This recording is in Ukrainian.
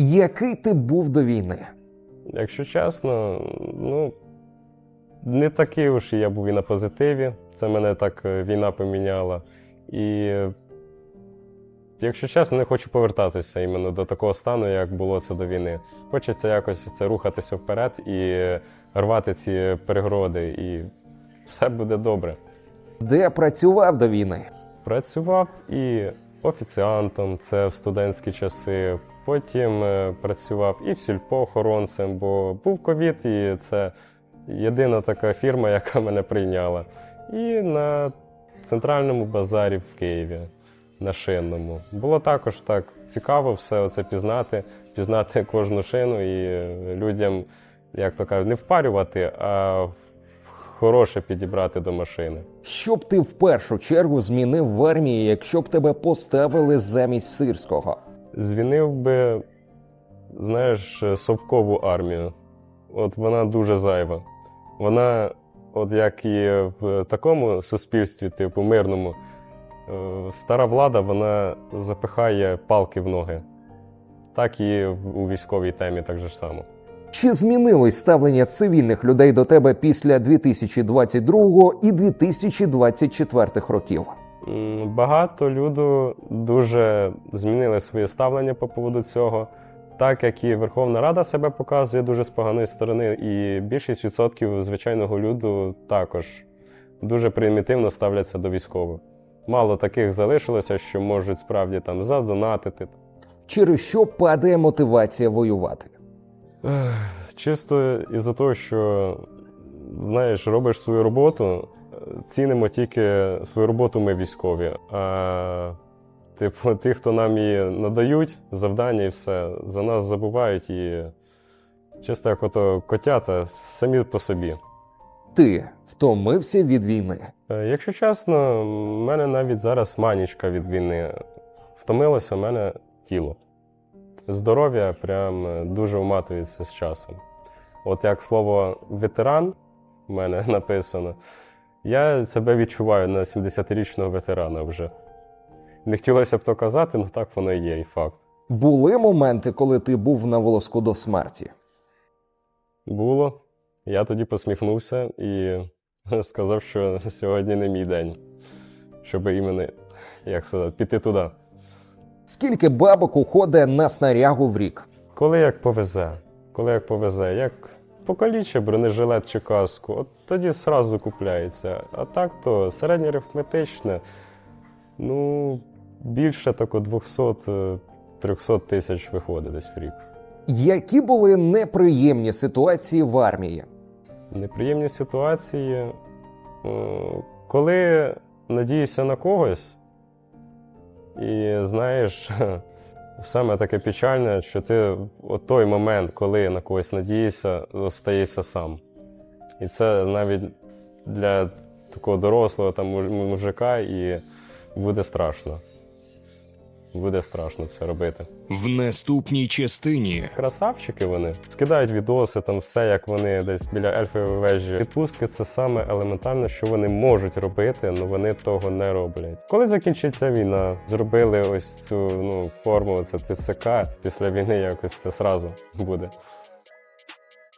Який ти був до війни? Якщо чесно, ну не такий уж я був і на позитиві. Це мене так е, війна поміняла. І, якщо чесно, не хочу повертатися іменно до такого стану, як було це до війни. Хочеться якось це рухатися вперед і рвати ці перегороди, і все буде добре. Де працював до війни? Працював і офіціантом, це в студентські часи. Потім е, працював і в сільпо охоронцем, бо був ковід, і це єдина така фірма, яка мене прийняла. І на центральному базарі в Києві, на шинному. Було також так цікаво все це пізнати, пізнати кожну шину і людям, як то кажуть, не впарювати, а хороше підібрати до машини. Що б ти в першу чергу змінив в армії, якщо б тебе поставили замість сирського? Звінив би, знаєш, совкову армію. От вона дуже зайва. Вона, от як і в такому суспільстві, типу мирному, е, стара влада вона запихає палки в ноги. Так і у військовій темі так же ж само. Чи змінилось ставлення цивільних людей до тебе після 2022 і 2024 років? Багато люду дуже змінили своє ставлення по поводу цього. Так як і Верховна Рада себе показує дуже з поганої сторони, і більшість відсотків звичайного люду також дуже примітивно ставляться до військових. Мало таких залишилося, що можуть справді там задонатити. Через що падає мотивація воювати? Чисто із-за того, що знаєш, робиш свою роботу, цінимо тільки свою роботу ми військові. А типу, ті, хто нам її надають, завдання і все, за нас забувають і чисто як ото котята самі по собі. Ти втомився від війни. Е, Якщо чесно, в мене навіть зараз манічка від війни. Втомилося в мене тіло. Здоров'я прям е, дуже вматується з часом. От як слово ветеран в мене написано, я себе відчуваю на 70-річного ветерана вже. Не хотілося б то казати, але так воно і є, і факт. Були моменти, коли ти був на волоску до смерті. Було. Я тоді посміхнувся і сказав, що сьогодні не мій день, щоб іменно, як сказати, піти туди. Скільки бабок уходить на снарягу в рік? Коли як повезе, коли як повезе, як покаліче бронежилет чи каску, от тоді сразу купляється. А так то середнє арифметичне, ну, більше тако 200-300 тисяч виходить десь в рік. Які були неприємні ситуації в армії? Неприємні ситуації, е, коли надієшся на когось, і знаєш, саме таке печальне, що ти в той момент, коли на когось надієшся, остаєшся сам. І це навіть для такого дорослого там, мужика і буде страшно. Буде страшно все робити. В наступній частині Красавчики вони скидають відоси, там все, як вони десь біля ельфової вежі. Відпустки це саме елементарне, що вони можуть робити, але вони того не роблять. Коли закінчиться війна, зробили ось цю ну форму, це ТЦК. Після війни якось це сразу буде.